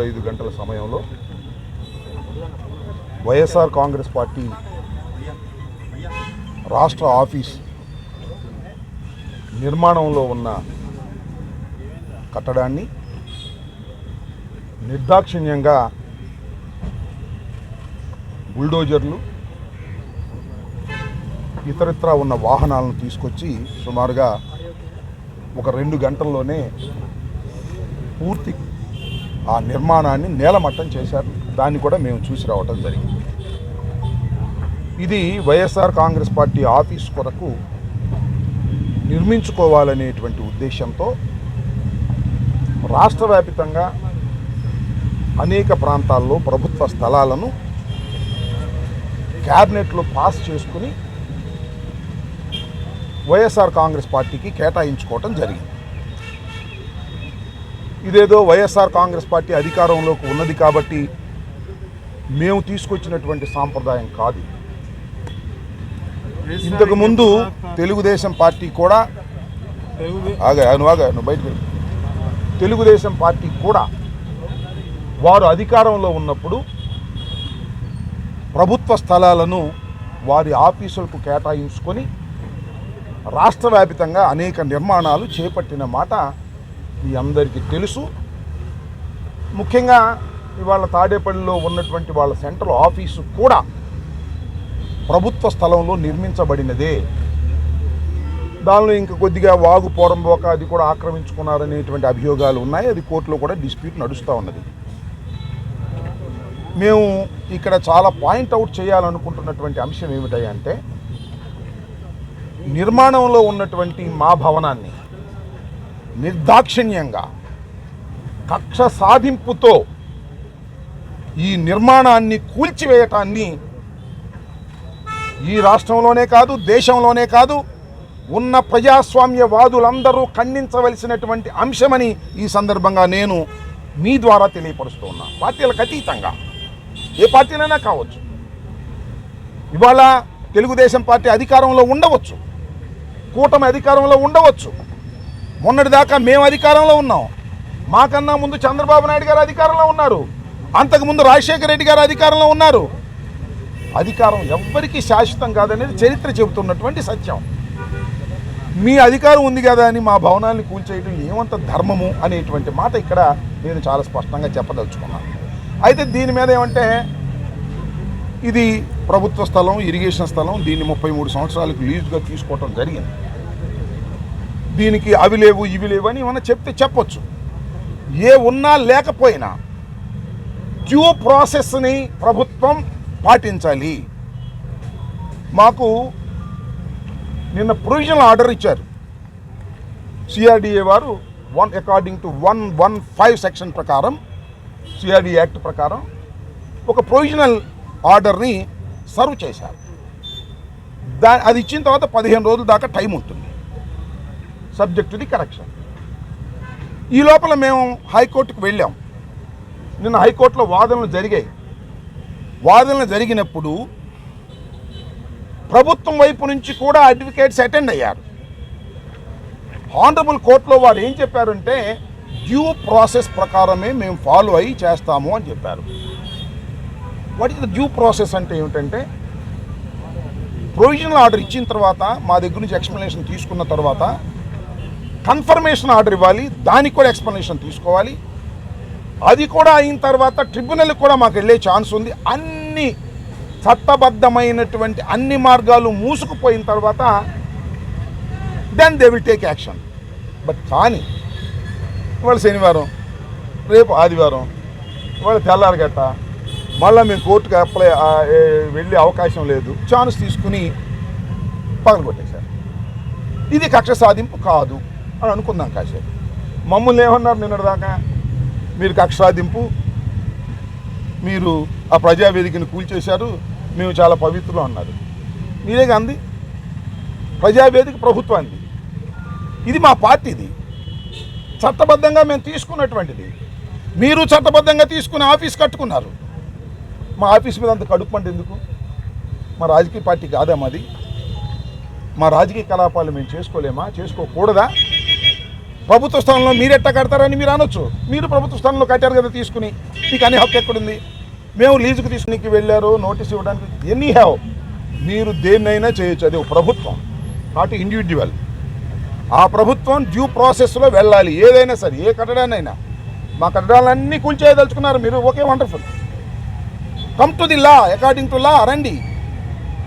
ఐదు గంటల సమయంలో వైఎస్ఆర్ కాంగ్రెస్ పార్టీ రాష్ట్ర ఆఫీస్ నిర్మాణంలో ఉన్న కట్టడాన్ని నిర్దాక్షిణ్యంగా బుల్డోజర్లు ఇతరత్ర ఉన్న వాహనాలను తీసుకొచ్చి సుమారుగా ఒక రెండు గంటల్లోనే పూర్తి ఆ నిర్మాణాన్ని నేలమట్టం చేశారు. దాన్ని కూడా మేము చూసి రావటం జరిగింది. ఇది వైఎస్ఆర్ కాంగ్రెస్ పార్టీ ఆఫీస్ కొరకు నిర్మించుకోవాలనేటువంటి ఉద్దేశంతో రాష్ట్ర వ్యాపితంగా అనేక ప్రాంతాల్లో ప్రభుత్వ స్థలాలను క్యాబినెట్లో పాస్ చేసుకుని వైఎస్ఆర్ కాంగ్రెస్ పార్టీకి కేటాయించుకోవటం జరిగింది. ఇదేదో వైఎస్ఆర్ కాంగ్రెస్ పార్టీ అధికారంలోకి ఉన్నది కాబట్టి మేము తీసుకొచ్చినటువంటి సాంప్రదాయం కాదు. ఇంతకుముందు తెలుగుదేశం పార్టీ కూడా ఆగా నువ్వు ఆగా నువ్వు బయటకు తెలుగుదేశం పార్టీ కూడా వారు అధికారంలో ఉన్నప్పుడు ప్రభుత్వ స్థలాలను వారి ఆఫీసులకు కేటాయించుకొని రాష్ట్ర వ్యాపితంగా అనేక నిర్మాణాలు చేపట్టిన మాట ఈ అందరికీ తెలుసు. ముఖ్యంగా ఇవాళ తాడేపల్లిలో ఉన్నటువంటి వాళ్ళ సెంట్రల్ ఆఫీసు కూడా ప్రభుత్వ స్థలంలో నిర్మించబడినదే. దానిలో ఇంకా కొద్దిగా వాగు పోరంబోక అది కూడా ఆక్రమించుకున్నారనేటువంటి అభియోగాలు ఉన్నాయి. అది కోర్టులో కూడా డిస్ప్యూట్ నడుస్తూ ఉన్నది. మేము ఇక్కడ చాలా పాయింట్ అవుట్ చేయాలనుకుంటున్నటువంటి అంశం ఏమిటంటే నిర్మాణంలో ఉన్నటువంటి మా భవనాన్ని నిర్దాక్షిణ్యంగా కక్ష సాధింపుతో ఈ నిర్మాణాన్ని కూల్చివేయటాన్ని ఈ రాష్ట్రంలోనే కాదు దేశంలోనే కాదు ఉన్న ప్రజాస్వామ్యవాదులందరూ ఖండించవలసినటువంటి అంశమని ఈ సందర్భంగా నేను మీ ద్వారా తెలియపరుస్తూ ఉన్నా. పార్టీలకు అతీతంగా. ఏ పార్టీలైనా కావచ్చు. ఇవాళ తెలుగుదేశం పార్టీ అధికారంలో ఉండవచ్చు. కూటమి అధికారంలో ఉండవచ్చు. మొన్నటిదాకా మేము అధికారంలో ఉన్నాం. మాకన్నా ముందు చంద్రబాబు నాయుడు గారు అధికారంలో ఉన్నారు. అంతకుముందు రాజశేఖర రెడ్డి గారు అధికారంలో ఉన్నారు. అధికారం ఎవ్వరికీ శాశ్వతం కాదనేది చరిత్ర చెబుతున్నటువంటి సత్యం. మీ అధికారం ఉంది కదా అని మా భవనాన్ని కూల్చేయడం ఏమంత ధర్మము అనేటువంటి మాట ఇక్కడ నేను చాలా స్పష్టంగా చెప్పదలుచుకున్నాను అయితే దీని మీద ఏమంటే ఇది ప్రభుత్వ స్థలం ఇరిగేషన్ స్థలం దీన్ని ముప్పై మూడు సంవత్సరాలకు లీజుగా తీసుకోవటం జరిగింది. దీనికి అవి లేవు ఇవి లేవు అని ఏమైనా చెప్తే చెప్పొచ్చు. ఏ ఉన్నా లేకపోయినా డ్యూ ప్రాసెస్ని ప్రభుత్వం పాటించాలి. మాకు నిన్న ప్రొవిజనల్ ఆర్డర్ ఇచ్చారు. సిఆర్డిఏ వారు one according to one one five section ప్రకారం సిఆర్డి యాక్ట్ ప్రకారం ఒక ప్రొవిజనల్ ఆర్డర్ని సర్వ్ చేశారు. దా అది ఇచ్చిన తర్వాత పదిహేను రోజుల దాకా టైం ఉంటుంది. సబ్జెక్ట్ టు ది కరెక్షన్ ఈ లోపల మేము హైకోర్టుకు వెళ్ళాం. నిన్న హైకోర్టులో వాదనలు జరిగాయి. వాదనలు జరిగినప్పుడు ప్రభుత్వం వైపు నుంచి కూడా అడ్వకేట్స్ అటెండ్ అయ్యారు. హానరబుల్ కోర్టులో వారు ఏం చెప్పారంటే డ్యూ ప్రాసెస్ ప్రకారమే మేము ఫాలో అయ్యి చేస్తాము అని చెప్పారు. What is the due process అంటే ఏమిటంటే ప్రొవిజనల్ ఆర్డర్ ఇచ్చిన తర్వాత మా దగ్గర నుంచి ఎక్స్ప్లెనేషన్ తీసుకున్న తర్వాత కన్ఫర్మేషన్ ఆర్డర్ ఇవ్వాలి దానికి కూడా ఎక్స్ప్లెనేషన్ తీసుకోవాలి. అది కూడా అయిన తర్వాత ట్రిబ్యునల్ కూడా మాకు వెళ్ళే ఛాన్స్ ఉంది. అన్ని చట్టబద్ధమైనటువంటి అన్ని మార్గాలు మూసుకుపోయిన తర్వాత then they will take action but కానీ ఇవాళ శనివారం రేపు ఆదివారం ఇవాళ తెల్లారగట్ట మళ్ళీ మేము కోర్టుకు అప్లై వెళ్ళే అవకాశం లేదు. ఛాన్స్ తీసుకుని పగలగొట్టేశారు. ఇది కక్ష సాధింపు కాదు. అని అనుకుందాం కాసేపు మమ్మల్ని ఏమన్నారు నిన్నటిదాకా మీరు కక్షాదింపు మీరు ఆ ప్రజావేదికను కూల్చేశారు మేము చాలా పవిత్రులు అన్నారు. మీరేగా అంది ప్రజావేదిక ప్రభుత్వానికి ఇది మా పార్టీది. చట్టబద్ధంగా మేము తీసుకున్నటువంటిది. మీరు చట్టబద్ధంగా తీసుకుని ఆఫీస్ కట్టుకున్నారు. మా ఆఫీస్ మీద అంత కడుపు ఎందుకు? మా రాజకీయ పార్టీ కాదా మాది? మా రాజకీయ కలాపాలు మేము చేసుకోలేమా? చేసుకోకూడదా? ప్రభుత్వ స్థానంలో మీరు ఎట్టా కడతారని మీరు అనొచ్చు. మీరు ప్రభుత్వ స్థానంలో కట్టారు కదా తీసుకుని. మీకు అనే హక్కు ఎక్కడుంది? మేము లీజుకు తీసుకునికి వెళ్ళారు నోటీస్ ఇవ్వడానికి. ఎనీ హ్యావ్ మీరు దేన్నైనా చేయొచ్చు. అది ఒక ప్రభుత్వం. నాట్ ఇండివిజువల్ ఆ ప్రభుత్వం డ్యూ ప్రాసెస్లో వెళ్ళాలి. ఏదైనా సరే ఏ కట్టడానైనా మా కట్టడాలన్నీ కూల్చేయదలుచుకున్నారు మీరు. Okay wonderful come to the law according to law రండి.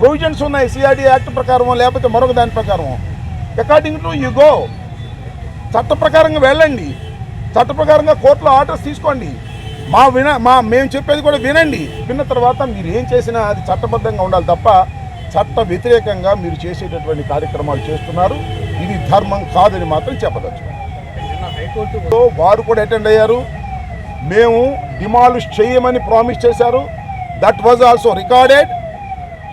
ప్రొవిజన్స్ ఉన్నాయి. సిఆర్డీ యాక్ట్ ప్రకారం లేకపోతే మరొక దాని ప్రకారం అకార్డింగ్ టు యు గో చట్ట ప్రకారంగా వెళ్ళండి. చట్ట ప్రకారంగా కోర్టులో ఆర్డర్స్ తీసుకోండి. మా విన మా మేము చెప్పేది కూడా వినండి. విన్న తర్వాత మీరు ఏం చేసినా అది చట్టబద్ధంగా ఉండాలి తప్ప చట్ట వ్యతిరేకంగా మీరు చేసేటటువంటి కార్యక్రమాలు చేస్తున్నారు. ఇది ధర్మం కాదని మాత్రం చెప్పదచ్చు హైకోర్టులో వారు కూడా అటెండ్ అయ్యారు. మేము డిమాలిష్ చేయమని ప్రామిస్ చేశారు. That was also recorded.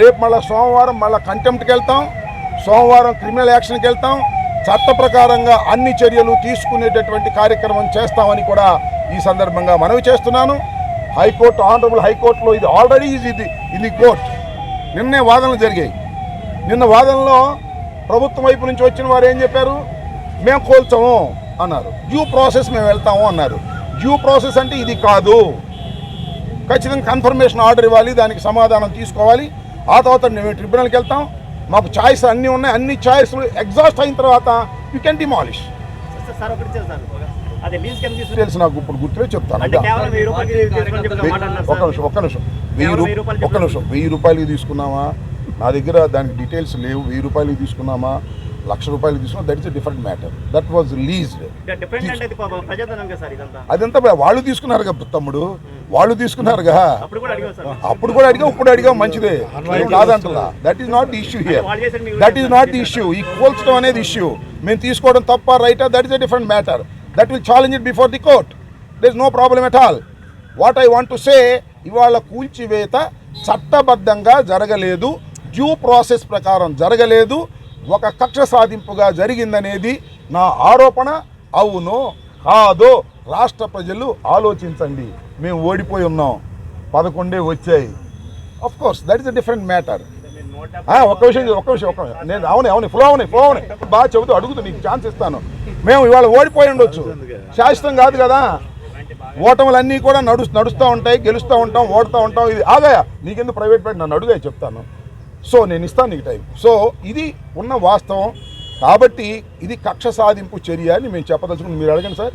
రేపు మళ్ళీ సోమవారం మళ్ళీ కంటెంప్ట్కి వెళ్తాం. సోమవారం క్రిమినల్ యాక్షన్కి వెళ్తాం. చట్ట ప్రకారంగా అన్ని చర్యలు తీసుకునేటటువంటి కార్యక్రమం చేస్తామని కూడా ఈ సందర్భంగా మనవి చేస్తున్నాను. హైకోర్టు ఆనరబుల్ హైకోర్టులో ఇది ఆల్రెడీ ఇది ఇది ఇది కోర్ట్. నిన్నే వాదనలు జరిగాయి. నిన్న వాదనలో ప్రభుత్వం వైపు నుంచి వచ్చిన వారు ఏం చెప్పారు? మేము కోల్చాము అన్నారు. డ్యూ ప్రాసెస్ మేము వెళ్తాము అన్నారు. డ్యూ ప్రాసెస్ అంటే ఇది కాదు. ఖచ్చితంగా కన్ఫర్మేషన్ ఆర్డర్ ఇవ్వాలి దానికి సమాధానం తీసుకోవాలి. ఆ తర్వాత మేము ట్రిబ్యునల్కి వెళ్తాం. మాకు ఛాయిస్ అన్నీ ఉన్నాయి. అన్ని ఛాయిస్లు ఎగ్జాస్ట్ అయిన తర్వాత యూ కెన్ డిమాలిష్ కింద తెలిసి నాకు ఇప్పుడు గుర్తులే చెప్తాను. ఒక్క సార్. నిమిషం ఒక్క నిమిషం. వెయ్యి రూపాయలు ఒక్క నిమిషం. వెయ్యి రూపాయలకి తీసుకున్నామా? నా దగ్గర దానికి డీటెయిల్స్ లేవు. వెయ్యి రూపాయలకి తీసుకున్నామా? లక్ష రూపాయలు తీసుకున్నా that is different matter that was leased కదా అదంతా వాళ్ళు తీసుకున్నారుగా తమ్ముడు. వాళ్ళు తీసుకున్నారుగా అప్పుడు కూడా అడిగాం సార్. అప్పుడు కూడా అడిగా ఇప్పుడు అడిగా మంచిదే. నేను కాదంటున్నా. That is not the issue here that is not the issue ఈ కోల్చడం అనేది ఇష్యూ మేము తీసుకోవడం తప్ప రైటా? That is a different matter that will challenge it before the court there is no problem at all what I want to say ఇవాళ కూల్చివేత చట్టబద్ధంగా జరగలేదు. డ్యూ ప్రాసెస్ ప్రకారం జరగలేదు. ఒక కక్ష సాధింపుగా జరిగిందనేది నా ఆరోపణ. అవును. కాదో రాష్ట్ర ప్రజలు ఆలోచించండి. మేము ఓడిపోయి ఉన్నాం. పదకొండే వచ్చాయి. Of course that is a different matter ఒక్క విషయం ఒక్క విషయం ఒక్క నేను అవునే అవునే ఫ్లో అవునే ఫ్లో అవునే. బాగా చెబుతూ అడుగుతూ నీకు ఛాన్స్ ఇస్తాను. మేము ఇవాళ ఓడిపోయి ఉండొచ్చు. శాశ్వతం కాదు కదా. ఓటములన్నీ కూడా నడు నడుస్తూ ఉంటాయి గెలుస్తూ ఉంటాం ఓడుతూ ఉంటాం. ఇది ఆగాయా? నీకెందుకు ప్రైవేట్ పెట్టి నన్ను అడుగా చెప్తాను. సో నేను ఇస్తాను నీకు టైం సో ఇది ఉన్న వాస్తవం. కాబట్టి ఇది కక్ష సాధింపు చర్య అని మేము చెప్పదలుచుకుని మీరు అడగండి సార్.